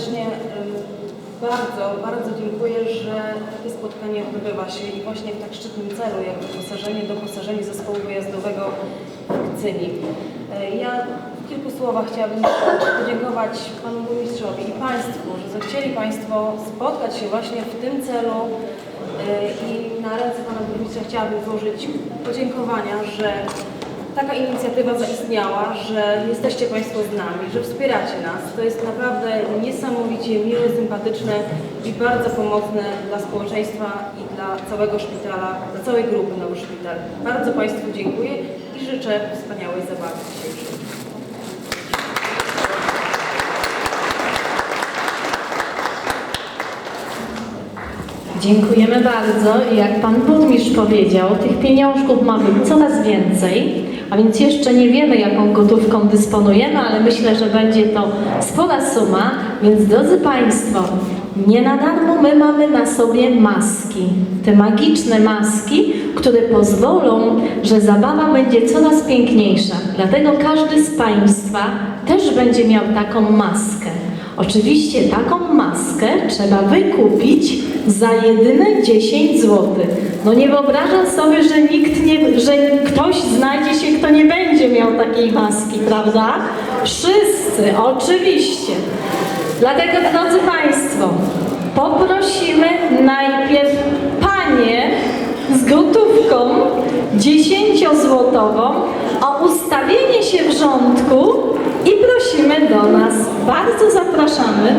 serdecznie. Bardzo, bardzo dziękuję, że takie spotkanie odbywa się i właśnie w tak szczytnym celu, jak wyposażenie, doposażenie zespołu wyjazdowego w Kcyni. Y, Ja w kilku słowach chciałabym podziękować Panu Burmistrzowi i Państwu, że zechcieli Państwo spotkać się właśnie w tym celu y, i na ręce Pana Burmistrza chciałabym złożyć podziękowania, że taka inicjatywa zaistniała, że jesteście Państwo z nami, że wspieracie nas. To jest naprawdę niesamowicie miłe, sympatyczne i bardzo pomocne dla społeczeństwa i dla całego szpitala, dla całej grupy Nowy Szpital. Bardzo Państwu dziękuję i życzę wspaniałej zabawy dzisiejszej. Dziękujemy bardzo. Jak Pan Burmistrz powiedział, tych pieniążków ma być coraz więcej, a więc jeszcze nie wiemy, jaką gotówką dysponujemy, ale myślę, że będzie to spora suma. Więc drodzy Państwo, nie na darmo my mamy na sobie maski. Te magiczne maski, które pozwolą, że zabawa będzie coraz piękniejsza. Dlatego każdy z Państwa też będzie miał taką maskę. Oczywiście taką maskę trzeba wykupić za jedyne 10 zł. No nie wyobrażam sobie, że nikt nie, że ktoś znajdzie się, kto nie będzie miał takiej maski, prawda? Wszyscy, oczywiście. Dlatego, drodzy Państwo, poprosimy najpierw Panie z gotówką 10-złotową o ustawienie się w rządku do nas. Bardzo zapraszamy.